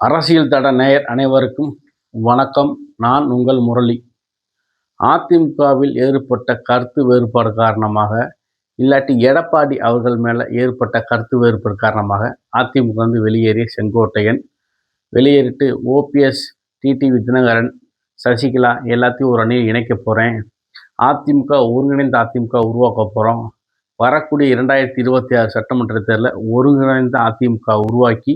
அரசியல் தட நேயர் அனைவருக்கும் வணக்கம். நான் உங்கள் முரளி. அதிமுகவில் ஏற்பட்ட கருத்து வேறுபாடு காரணமாக இல்லாட்டி எடப்பாடி அவர்கள் மேலே ஏற்பட்ட கருத்து வேறுபாடு காரணமாக அதிமுக வந்து வெளியேறிய செங்கோட்டையன் வெளியேறிட்டு ஓபிஎஸ் டிடிவி தினகரன் சசிகலா எல்லாத்தையும் ஒரு அணியில் இணைக்க போகிறேன் அதிமுக ஒருங்கிணைந்த அதிமுக உருவாக்க போகிறோம் வரக்கூடிய இரண்டாயிரத்தி இருபத்தி ஆறு சட்டமன்ற தேர்தலில் ஒருங்கிணைந்த அதிமுக உருவாக்கி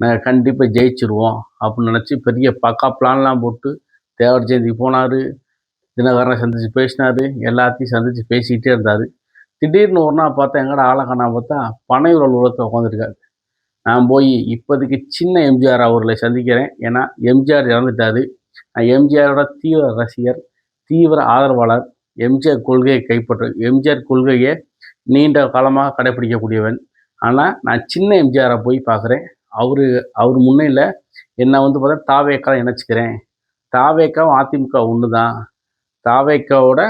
நாங்கள் கண்டிப்பாக ஜெயிச்சிருவோம் அப்படின்னு நினச்சி பெரிய பக்கா பிளான்லாம் போட்டு தேவர் ஜெயந்தி போனார் தினகரனை சந்தித்து பேசினார் எல்லாத்தையும் சந்தித்து பேசிக்கிட்டே இருந்தார். திடீர்னு ஒரு நாள் பார்த்தா எங்கடா காணா பார்த்தா பனையூர் அலுவலகத்தில் உட்காந்துருக்காரு நான் போய் இப்போதைக்கு சின்ன எம்ஜிஆர் அவர்களை சந்திக்கிறேன். ஏன்னா எம்ஜிஆர் இறந்துட்டாரு. நான் எம்ஜிஆரோட தீவிர ரசிகர் தீவிர ஆதரவாளர். எம்ஜிஆர் கொள்கையை கைப்பற்ற எம்ஜிஆர் கொள்கையை நீண்ட காலமாக கடைபிடிக்கக்கூடியவன் ஆனால் நான் சின்ன எம்ஜிஆரை போய் பார்க்குறேன். அவர் அவர் முன்னையில் என்னை வந்து பார்த்தா தாவேக்கா இணைச்சிக்கிறேன். தாவேக்காவும் அதிமுக ஒன்று தான் தாவேக்காவோட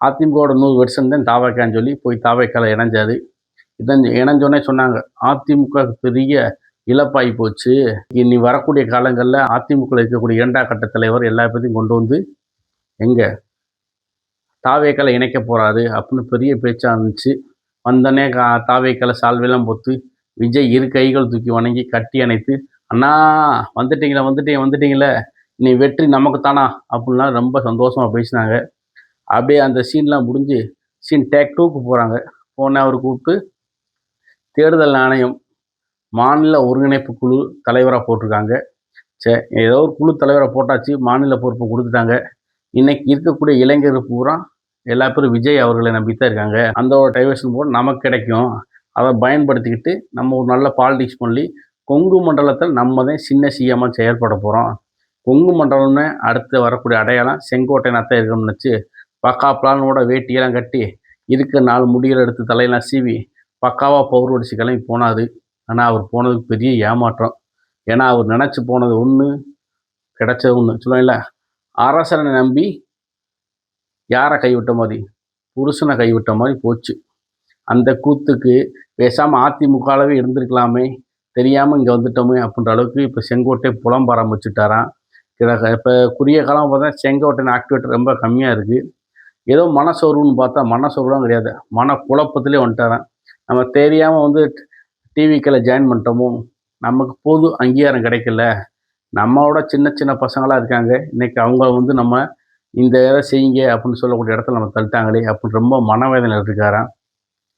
அதிமுகவோட நூறு வருஷம் தான் தாவேக்கான்னு சொல்லி போய் தாவேக்காவில் இணைஞ்சாரு. இதான் இணைஞ்சோடனே சொன்னாங்க அதிமுக பெரிய இழப்பாகி போச்சு. இனி வரக்கூடிய காலங்களில் அதிமுகவில் இருக்கக்கூடிய இரண்டாம் கட்ட தலைவர் எல்லா பற்றியும் கொண்டு வந்து எங்கே தாவேக்கால இணைக்க போகிறாரு அப்படின்னு பெரிய பேச்சாக இருந்துச்சு. வந்தோடனே கா தாவேக்கால சால்வெல்லாம் பொத்து விஜய் இரு கைகள் தூக்கி வணங்கி கட்டி அணைத்து அண்ணா வந்துட்டீங்களா வந்துட்டீங்க வந்துட்டீங்களே நீ வெற்றி நமக்கு தானா அப்படின்லாம் ரொம்ப சந்தோஷமாக பேசினாங்க. அப்படியே அந்த சீன்லாம் முடிஞ்சு சீன் டேக் டூக்கு போகிறாங்க போன அவர் கூப்பிட்டு தேர்தல் ஆணையம் மாநில ஒருங்கிணைப்பு குழு தலைவராக போட்டிருக்காங்க. சே ஏதோ ஒரு குழு தலைவராக போட்டாச்சு மாநில பொறுப்பு கொடுத்துட்டாங்க. இன்னைக்கு இருக்கக்கூடிய இளைஞர்கள் பூரா எல்லா பேரும் விஜய் அவர்களை நம்பித்தான் இருக்காங்க. அந்த ஒரு டைவர்ஷன் போர்டு நமக்கு கிடைக்கும். அதை பயன்படுத்திக்கிட்டு நம்ம ஒரு நல்ல பாலிடிக்ஸ் பண்ணி கொங்கு மண்டலத்தில் நம்ம தான் சின்ன சிஎம்மாக செயல்பட போகிறோம் கொங்கு மண்டலம்னு அடுத்து வரக்கூடிய அடையாளம் செங்கோட்டை நத்தை இருக்கணும்னு வச்சு பக்கா பிளானோட வேட்டியெல்லாம் கட்டி இதுக்கு நாலு முடிகள் எடுத்து தலையெல்லாம் சீவி பக்காவாக பவுர் அடிச்சு கிளம்பி போனாது ஆனால் அவர் போனதுக்கு பெரிய ஏமாற்றம். ஏன்னா அவர் நினச்சி போனது ஒன்று கிடைச்சது ஒன்று சொல்லுவாங்கல்ல அரசனை நம்பி யாரை கைவிட்ட மாதிரி? புருஷனை கைவிட்ட மாதிரி போச்சு. அந்த கூத்துக்கு பேசாமல் அதிமுகவே இருந்திருக்கலாமே தெரியாமல் இங்கே வந்துட்டோமே அப்படின்ற அளவுக்கு இப்போ செங்கோட்டை புலம்ப ஆரம்பிச்சுட்டாராம். இப்போ குறுகிய காலம் பார்த்தா செங்கோட்டையின் ஆக்டிவேட் ரொம்ப கம்மியாக இருக்குது ஏதோ மனசோர்வுன்னு பார்த்தா மனசோர்வுலாம் கிடையாது. மன குழப்பத்திலே வந்துட்டாரான் நம்ம தெரியாமல் வந்து டிவிக்கில் ஜாயின் பண்ணிட்டோமோ நமக்கு பொது அங்கீகாரம் கிடைக்கல. நம்மளோட சின்ன சின்ன பசங்களாக இருக்காங்க. இன்றைக்கி அவங்க வந்து நம்ம இந்த இதை செய்யுங்க அப்படின்னு சொல்லக்கூடிய இடத்துல நம்ம தள்ளிட்டாங்களே அப்படின்னு ரொம்ப மனவேதனை இருக்காராம்.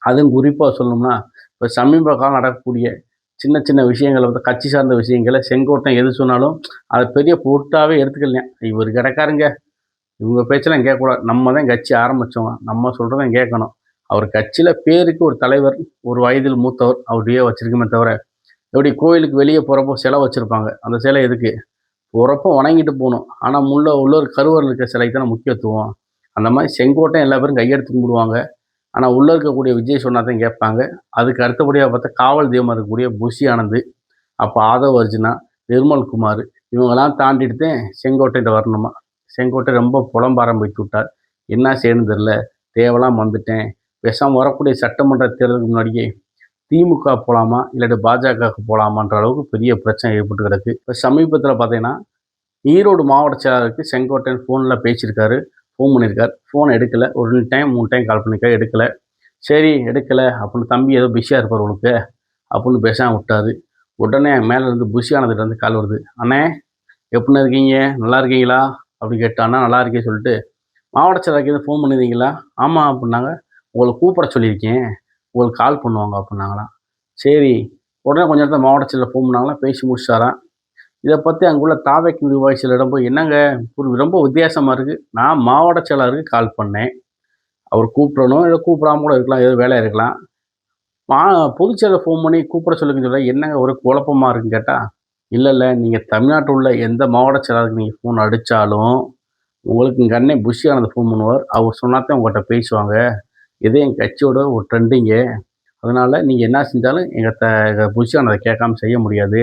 அதுவும் குறிப்பாக சொல்லணும்னா இப்போ சமீப காலம் நடக்கக்கூடிய சின்ன சின்ன விஷயங்களை வந்து கட்சி சார்ந்த விஷயங்களை செங்கோட்டை எது சொன்னாலும் அதை பெரிய பொருட்டாகவே எடுத்துக்கலாம் இவர் கிடக்காருங்க. இவங்க பேச்செல்லாம் கேட்கக்கூடாது. நம்ம தான் கட்சி ஆரம்பித்தவங்க நம்ம சொல்கிறதான் கேட்கணும். அவர் கட்சியில் பேருக்கு ஒரு தலைவர் ஒரு வயதில் மூத்தவர் அவருடைய வச்சுருக்குமே தவிர எப்படி கோயிலுக்கு வெளியே போகிறப்போ சிலை வச்சுருப்பாங்க. அந்த சிலை எதுக்கு? போகிறப்போ வணங்கிட்டு போகணும். ஆனால் முள்ள உள்ள ஒரு கருவர் இருக்க சிலைக்கு தானே முக்கியத்துவம். அந்த மாதிரி செங்கோட்டை எல்லா பேரும் கையெடுத்து கும்பிடுவாங்க. ஆனால் உள்ளே இருக்கக்கூடிய விஜய் சொன்னா தான் கேட்பாங்க. அதுக்கு அடுத்தபடியாக பார்த்தா காவல் தெய்வமாக இருக்கக்கூடிய புஷி ஆனந்த் அப்போ ஆதவ் அர்ஜுனா நிர்மல் குமார் இவங்கெல்லாம் தாண்டிட்டு தான் செங்கோட்டையிட்ட வரணுமா? செங்கோட்டை ரொம்ப புலம்ப ஆரம்பித்து விட்டார். என்ன செய்யணும் தெரில தேவலாம் வந்துட்டேன். விஷம் வரக்கூடிய சட்டமன்ற தேர்தலுக்கு முன்னாடியே திமுக போகலாமா இல்லாட்டி பாஜகவுக்கு போகலாமான்ற அளவுக்கு பெரிய பிரச்சனை ஏற்பட்டு கிடக்கு. இப்போ சமீபத்தில் பார்த்தீங்கன்னா ஈரோடு மாவட்ட செயலாளருக்கு செங்கோட்டையன் ஃபோனில் பேசியிருக்காரு. ஃபோன் பண்ணியிருக்கார் ஃபோன் எடுக்கலை. ஒரு ரெண்டு டைம் மூணு டைம் கால் பண்ணியிருக்காரு எடுக்கலை. சரி எடுக்கலை. அப்படின்னு தம்பி ஏதோ பிஸியாக இருப்பார் உனக்கு அப்படின்னு பேசாமல் விட்டாரு. உடனே மேலே இருந்து புஷியானதுட்டு வந்து கால் வருது. அண்ணே எப்படி இருக்கீங்க? நல்லா இருக்கீங்களா? அப்படி கேட்டானா நல்லா இருக்கே சொல்லிட்டு மாவட்ட செயலாளருக்கு ஃபோன் பண்ணியிருந்தீங்களா ஆமாம் அப்படின்னாங்க. உங்களை கூப்பிட சொல்லியிருக்கேன். உங்களுக்கு கால் பண்ணுவாங்க அப்படின்னாங்களாம். சரி உடனே கொஞ்ச நேரத்தில் மாவட்ட செயலர் ஃபோன் பண்ணாங்களா பேசி முடிச்சாரான் இதை பற்றி அங்குள்ள தாவைக்கு நிர்வாகிகளிடம் போய் என்னங்க? ஒரு ரொம்ப வித்தியாசமாக இருக்குது நான் மாவட்ட செயலாளருக்கு கால் பண்ணேன். அவர் கூப்பிடணும். இல்லை கூப்பிடாம கூட இருக்கலாம். ஏதோ வேலை இருக்கலாம். மா பொதுச்செயலர் ஃபோன் பண்ணி கூப்பிட சொல்லுங்கன்னு சொல்ல என்னங்க? ஒரு குழப்பமாக இருக்குன்னு கேட்டால் இல்லை இல்லை. நீங்கள் தமிழ்நாட்டில் உள்ள எந்த மாவட்ட செயலாளருக்கு நீங்கள் ஃபோன் அடித்தாலும் உங்களுக்கு இங்கே அண்ணே புஷியானது ஃபோன் பண்ணுவார். அவர் சொன்னாதான் உங்கள்கிட்ட பேசுவாங்க. இதே என் கட்சியோட ஒரு ட்ரெண்டிங்கு அதனால் நீங்கள் என்ன செஞ்சாலும் எங்கள் த எங்கள் புஷியான் கேட்காம செய்ய முடியாது.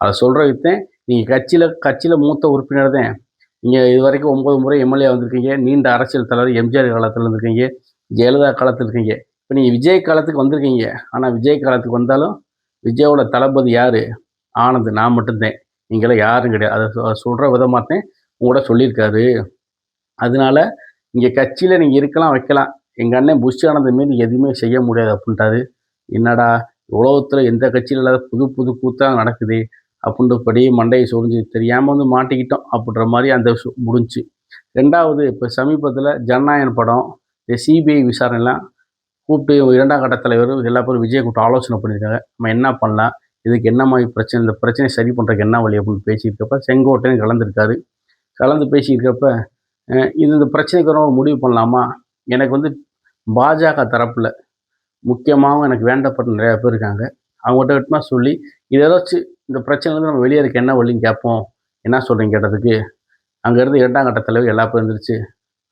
அதை சொல்கிறதுக்கு நீங்கள் கட்சியில் கட்சியில் மூத்த உறுப்பினர் தான். நீங்கள் இது வரைக்கும் ஒம்பது முறை எம்எல்ஏ வந்திருக்கீங்க. நீண்ட அரசியல் தலைவர் எம்ஜிஆர் காலத்தில் இருந்திருக்கீங்க. ஜெயலலிதா காலத்தில் இருக்கீங்க. இப்போ நீங்கள் விஜய் காலத்துக்கு வந்திருக்கீங்க. ஆனால் விஜய் காலத்துக்கு வந்தாலும் விஜயோட தளபதி யார்? ஆனந்த். நான் மட்டும்தான். நீங்களாம் யாரும் கிடையாது. அதை சொல்கிற சொல்கிற விதமாகத்தான் உங்கள்கிட்ட சொல்லியிருக்காரு. அதனால இங்கே கட்சியில் நீங்கள் இருக்கலாம் வைக்கலாம். எங்கள் அண்ணன் புஷ் ஆனந்த மீது எதுவுமே செய்ய முடியாது அப்படின்ட்டாரு. என்னடா உலகத்தில் எந்த கட்சியில் இல்லாத புது புது கூத்தாக நடக்குது. அப்படின்றபடி மண்டையை சொரிஞ்சு தெரியாமல் வந்து மாட்டிக்கிட்டோம் அப்படின்ற மாதிரி அந்த முடிஞ்சு. முடிஞ்சுச்சு ரெண்டாவது இப்போ சமீபத்தில் ஜனநாயகன் படம் இந்த சிபிஐ விசாரணைலாம் கூப்பிட்டு இரண்டாம் கட்ட தலைவர் எல்லா பேரும் விஜய் கூப்பிட்டு ஆலோசனை பண்ணியிருக்காங்க. நம்ம என்ன பண்ணலாம்? இதுக்கு என்ன மாதிரி பிரச்சனை இந்த பிரச்சனையை சரி பண்ணுறதுக்கு என்ன வழி அப்படின்னு பேசியிருக்கப்ப செங்கோட்டையும் கலந்துருக்காரு. கலந்து பேசியிருக்கப்ப இது இந்த பிரச்சனைக்கு ஒரு முடிவு பண்ணலாமா? எனக்கு வந்து பாஜக தரப்பில் முக்கியமாகவும் எனக்கு வேண்டப்பட்ட நிறையா பேர் இருக்காங்க. அவங்ககிட்ட கிட்டமா சொல்லி இதை ஏதாச்சும் இந்த பிரச்சனைலேருந்து நம்ம வெளியே இருக்க என்ன வழின்னு கேட்போம். என்ன சொல்கிறீங்க கேட்டதுக்கு? அங்கேருந்து இரண்டாம் கட்ட தலைவர் எல்லா பேரும் இருந்துருச்சு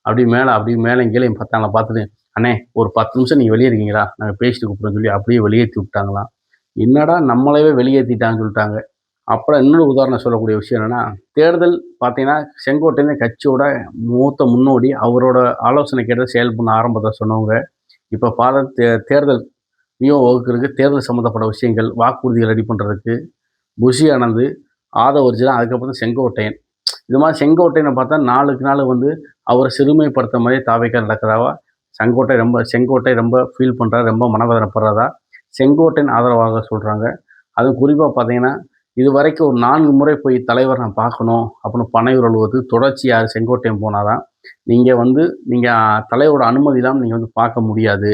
அப்படி மேலே அப்படி மேலே கீழே பார்த்தாங்களா பார்த்துட்டு அண்ணே ஒரு பத்து நிமிஷம் நீங்கள் வெளியே இருக்கீங்களா? நாங்கள் பேசிட்டு கூப்பிட்றோம் சொல்லி அப்படியே வெளியேற்றி விட்டாங்களாம். என்னடா நம்மளவே வெளியேற்றிட்டாங்கன்னு சொல்லிட்டாங்க. அப்புறம் இன்னொரு உதாரணம் சொல்லக்கூடிய விஷயம் என்னென்னா தேர்தல் பார்த்தீங்கன்னா செங்கோட்டையில கட்சியோட மூத்த முன்னோடி அவரோட ஆலோசனை கேட்டு செயல் பண்ண ஆரம்பத்தை சொன்னவங்க. இப்போ பாத தே தேர்தல் வியோ வகுக்கிறதுக்கு தேர்தல் சம்மந்தப்பட்ட விஷயங்கள் வாக்குறுதிகள் ரெடி பண்ணுறதுக்கு புஷி ஆத ஆதவர்ஜினா அதுக்கப்புறம் செங்கோட்டையன். இது மாதிரி செங்கோட்டையனை பார்த்தா நாளுக்கு நாள் வந்து அவரை சிறுமைப்படுத்த மாதிரி தாவைக்கா நடக்கிறதா செங்கோட்டை ரொம்ப செங்கோட்டை ரொம்ப ஃபீல் பண்ணுறாரு ரொம்ப மனவேதனைப்படுறதா? செங்கோட்டையன் ஆதரவாக சொல்கிறாங்க அதுவும் குறிப்பாக பார்த்தீங்கன்னா இது வரைக்கும் ஒரு நான்கு முறை போய் தலைவர் நான் பார்க்கணும் அப்படின்னு பனை அலுவலது தொடர்ச்சி யார் செங்கோட்டையன் போனாதான் நீங்கள் வந்து நீங்கள் தலைவரோட அனுமதி இல்லாமல் நீங்கள் வந்து பார்க்க முடியாது.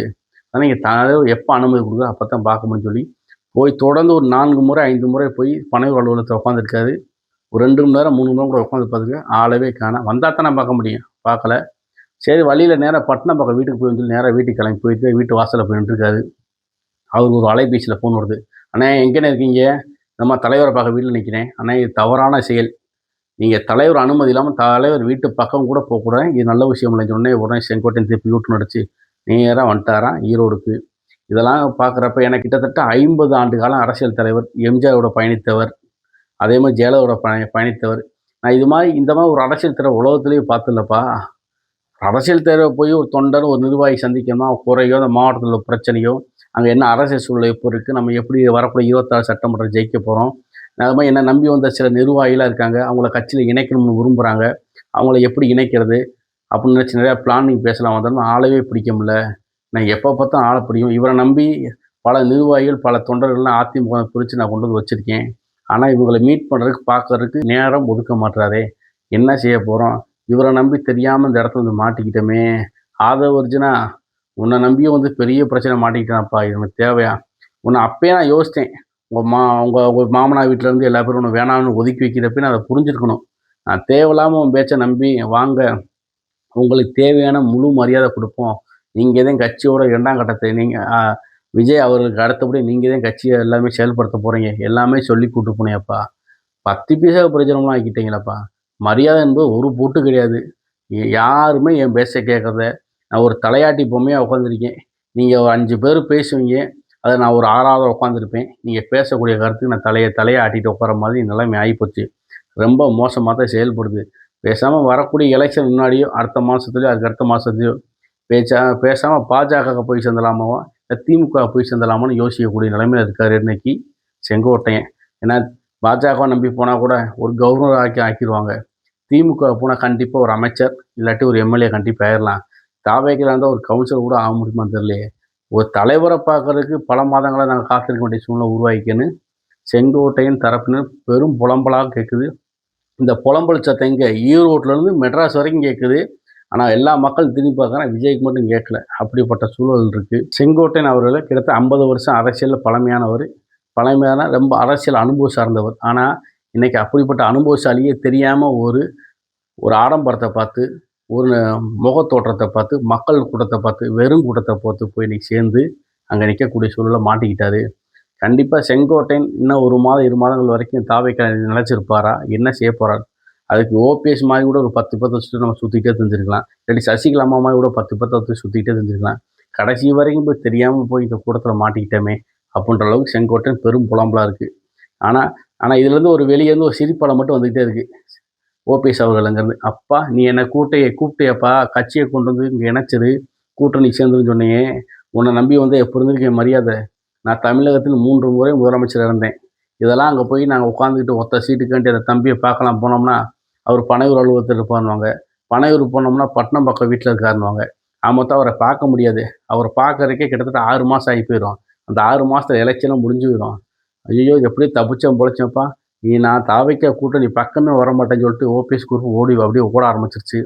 ஆனால் நீங்கள் தலைவர் எப்போ அனுமதி கொடுக்குறோ அப்போ தான் பார்க்க முடியும்னு சொல்லி போய் தொடர்ந்து ஒரு நான்கு முறை ஐந்து முறை போய் பனையூர் அலுவலகத்தில் உட்காந்துருக்காரு ஒரு ரெண்டு மணி நேரம் மூணு மணி நேரம் கூட உட்காந்து பார்த்துக்க ஆளவே காண வந்தால் தான் நான் பார்க்க முடியும். பார்க்கல. சரி வழியில் நேராக பட்டினம் பக்கம் வீட்டுக்கு போய் சொல்லி நேராக வீட்டுக்கு கிளம்பி போயிட்டு வீட்டு வாசலில் போய் நின்றுருக்காரு. அவருக்கு ஒரு அலைபேசியில் ஃபோன் வருது. அண்ணே எங்கேண்ணே இருக்கீங்க? நம்ம தலைவரை பார்க்க வீட்டில் நிற்கிறேன் ஆனால் இது தவறான செயல். நீங்கள் தலைவர் அனுமதி இல்லாமல் தலைவர் வீட்டு பக்கம் கூட போகக்கூடாது. இது நல்ல விஷயம் இல்லைன்னு சொன்னேன். உடனே செங்கோட்டையன் திருப்பி யூட்டன் நடிச்சு நேராக வந்துட்டாரான் ஈரோடுக்கு. இதெல்லாம் பார்க்குறப்ப எனக்கு கிட்டத்தட்ட ஐம்பது ஆண்டு காலம் அரசியல் தலைவர் எம்ஜிஆரோட பயணித்தவர் அதே மாதிரி ஜெயலலிதாவோட பய பயணித்தவர். நான் இது மாதிரி இந்த மாதிரி ஒரு அரசியல் தலைவர் உலகத்திலேயே பார்த்துலப்பா. அரசியல் தேர்வை போய் ஒரு தொண்டர் ஒரு நிர்வாகி சந்திக்கணும் குறையோ அந்த மாவட்டத்தில் உள்ள பிரச்சனையோ அங்கே என்ன அரசியல் சூழ்நிலை இப்போ இருக்குது நம்ம எப்படி வரக்கூடிய இருபத்தாறு சட்டமன்றம் ஜெயிக்க போகிறோம் அது மாதிரி என்ன நம்பி வந்த சில நிர்வாகிகளாக இருக்காங்க அவங்கள கட்சியில் இணைக்கணும்னு விரும்புகிறாங்க அவங்கள எப்படி இணைக்கிறது அப்படின்னு நினச்சி நிறையா பிளானிங் பேசலாம் வந்தாலும் ஆளவே பிடிக்க முடியல. நான் எப்போ பார்த்தா ஆளை பிடிக்கும். இவரை நம்பி பல நிர்வாகிகள் பல தொண்டர்கள்லாம் அதிமுக பிரித்து நான் கொண்டு வந்து வச்சுருக்கேன். ஆனால் இவங்களை மீட் பண்ணுறதுக்கு பார்க்கறதுக்கு நேரம் ஒதுக்க மாட்டாரே என்ன செய்ய போகிறோம் இவரை நம்பி தெரியாமல் இந்த இடத்துல வந்து மாட்டிக்கிட்டோமே. ஆதரவு ஆதவர்ஜுனா உன்னை நம்பியும் வந்து பெரிய பிரச்சனை மாட்டிக்கிட்டான்ப்பா. இது எனக்கு தேவையா? உன்னை அப்பயே நான் யோசித்தேன் உங்கள் மா உங்கள் உங்கள் மாமனார் வீட்டிலேருந்து எல்லா பேரும் உன்னை வேணாம்னு ஒதுக்கி வைக்கிறப்ப நான் அதை புரிஞ்சுருக்கணும். நான் தேவையில்லாமல் உன் பேச்சை நம்பி வாங்க உங்களுக்கு தேவையான முழு மரியாதை கொடுப்போம். நீங்கள் தான் கட்சியோட இரண்டாம் கட்டத்தை நீங்கள் விஜய் அவர்களுக்கு அடுத்தபடி நீங்கள் தான் கட்சியை எல்லாமே செயல்படுத்த போகிறீங்க எல்லாமே சொல்லி கூட்டு போனேப்பா பத்து பைசா பிரச்சனைலாம் ஆக்கிட்டீங்களப்பா. மரியாதை என்பது ஒரு பூட்டு கிடையாது. யாருமே என் பேச கேட்கறத. நான் ஒரு தலையாட்டி பொம்மையாக உட்காந்துருக்கேன் நீங்கள் ஒரு அஞ்சு பேர் பேசுவீங்க. அதை நான் ஒரு ஆறாவது உட்காந்துருப்பேன் நீங்கள் பேசக்கூடிய கருத்துக்கு நான் தலையை தலையை ஆட்டிட்டு உட்கார மாதிரி நிலைமை ஆகிப்போச்சு. ரொம்ப மோசமாக தான் செயல்படுது. பேசாமல் வரக்கூடிய எலெக்ஷன் முன்னாடியோ அடுத்த மாதத்துலையோ அதுக்கு அடுத்த மாதத்துலையோ பேச்சா பேசாமல் பாஜக போய் சேர்ந்தலாமாவோ? இல்லை திமுக போய் சேர்ந்தலாமான்னு யோசிக்கக்கூடிய நிலைமையில் இருக்கார் இன்னைக்கு செங்கோட்டையன். ஏன்னா பாஜக நம்பி போனால் கூட ஒரு கவர்னர் ஆக்கி ஆக்கிடுவாங்க. திமுக போனால் கண்டிப்பாக ஒரு அமைச்சர் இல்லாட்டி ஒரு எம்எல்ஏ கண்டிப்பாக ஆயிடலாம் தாவேக்கில் இருந்தால் ஒரு கவுன்சிலர் கூட ஆக முடியுமா தெரியலையே. ஒரு தலைவரை பார்க்கறதுக்கு பல மாதங்களாக நாங்கள் காத்திருக்க வேண்டிய சூழ்நிலை உருவாக்கின்னு செங்கோட்டையின் தரப்பினர் பெரும் புலம்பலாக கேட்குது இந்த புலம்பல் சத்தம் இங்கே ஈரோட்லேருந்து மெட்ராஸ் வரைக்கும் கேட்குது ஆனால் எல்லா மக்கள் திரும்பி பார்க்குறாங்க விஜய்க்கு மட்டும் கேட்கல. அப்படிப்பட்ட சூழல் இருக்குது செங்கோட்டையன் அவர்களை கிட்டத்தட்ட ஐம்பது வருஷம் அரசியலில் பழமையானவர். பழமையான ரொம்ப அரசியல் அனுபவம் சார்ந்தவர். ஆனால் இன்றைக்கி அப்படிப்பட்ட அனுபவசாலியே தெரியாமல் ஒரு ஒரு ஆடம்பரத்தை பார்த்து ஒரு முகத்தோற்றத்தை பார்த்து மக்கள் கூட்டத்தை பார்த்து வெறும் கூட்டத்தை பார்த்து போய் இன்றைக்கி சேர்ந்து அங்கே நிற்கக்கூடிய சூழலை மாட்டிக்கிட்டாரு. கண்டிப்பாக செங்கோட்டையன் இன்னும் ஒரு மாதம் இரு மாதங்கள் வரைக்கும் தாவைக்க நினைச்சிருப்பாரா? என்ன செய்ய போகிறார் அதுக்கு ஓபிஎஸ் மாதிரி கூட ஒரு பத்து பத்து வருஷம் நம்ம சுற்றிக்கிட்டே தெரிஞ்சிருக்கலாம். இல்லாட்டி சசிகலா அம்மா மாதிரி கூட பத்து பத்து வருஷம் சுற்றிக்கிட்டே தெரிஞ்சிருக்கலாம். கடைசி வரைக்கும் போய் தெரியாமல் போய் இந்த கூட்டத்தில் மாட்டிக்கிட்டோமே அப்படின்ற அளவுக்கு செங்கோட்டன் பெரும் புலம்பலாக இருக்குது ஆனால் ஆனால் இதுலேருந்து ஒரு வெளியேருந்து ஒரு சிரிப்பாளம் மட்டும் வந்துக்கிட்டே இருக்குது ஓபிஎஸ் அவர்கள் அப்பா நீ என்னை கூட்டையை கூப்பிட்டியப்பா கட்சியை கொண்டு வந்து இங்கே இணைச்சது கூட்டணி சேர்ந்துன்னு சொன்னியே உன்னை நம்பி வந்து எப்போ இருந்திருக்கு மரியாதை? நான் தமிழகத்தில் மூன்று முறை முதலமைச்சர் இருந்தேன். இதெல்லாம் அங்கே போய் நாங்கள் உட்காந்துக்கிட்டு ஒத்த சீட்டுக்காண்டி அந்த தம்பியை பார்க்கலாம் போனோம்னா அவர் பனையூர் அலுவலகத்தில் இருப்பாருவாங்க பனையூர் போனோம்னா பட்டினம் பக்கம் வீட்டில் இருக்காருன்னுவாங்க. ஆமத்தான் அவரை பார்க்க முடியாது. அவரை பார்க்கறதுக்கே கிட்டத்தட்ட ஆறு மாதம் ஆகி போயிடும் அந்த ஆறு மாதத்தில் எலெக்ஷனும் முடிஞ்சு போயிடும் ஐயோ எப்படி தப்பிச்சேன் பொழைச்சேன்ப்பா. நீ நான் தாவைக்க கூட்டணி பக்கமே வர மாட்டேன்னு சொல்லிட்டு ஓபிஎஸ் குரூப் ஓடி அப்படியே ஓட ஆரம்பிச்சிருச்சு.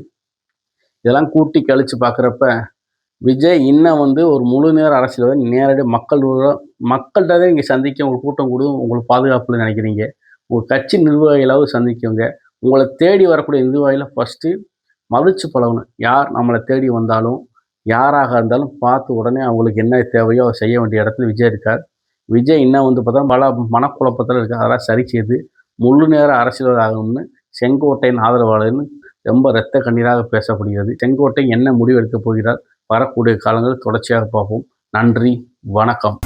இதெல்லாம் கூட்டி கழித்து பார்க்குறப்ப விஜய் இன்னும் வந்து ஒரு முழு நேர அரசியல் நேரடி மக்கள் மக்கள்கிட்ட தான் இங்கே சந்திக்க உங்களுக்கு கூட்டம் கொடு உங்களுக்கு பாதுகாப்புன்னு நினைக்கிறீங்க. உங்கள் கட்சி நிர்வாகிகளாவது சந்திக்குங்க. உங்களை தேடி வரக்கூடிய நிர்வாகியில் ஃபஸ்ட்டு மதிச்சு பழகணும் யார் நம்மளை தேடி வந்தாலும் யாராக இருந்தாலும் பார்த்து உடனே அவங்களுக்கு என்ன தேவையோ அதை செய்ய வேண்டிய இடத்துல விஜய் இருக்கார். விஜய் இன்னும் வந்து பார்த்தா பல மனக்குழப்பத்தில் இருக்கார். அதெல்லாம் சரி செய்து முழு நேர அரசியல் ஆகணும்னு செங்கோட்டையின் ஆதரவாளர்னு ரொம்ப இரத்த கண்ணீராக பேசப்படுகிறது. செங்கோட்டை என்ன முடிவெடுக்கப் போகிறார்? வரக்கூடிய காலங்களில் தொடர்ச்சியாக பார்ப்போம். நன்றி வணக்கம்.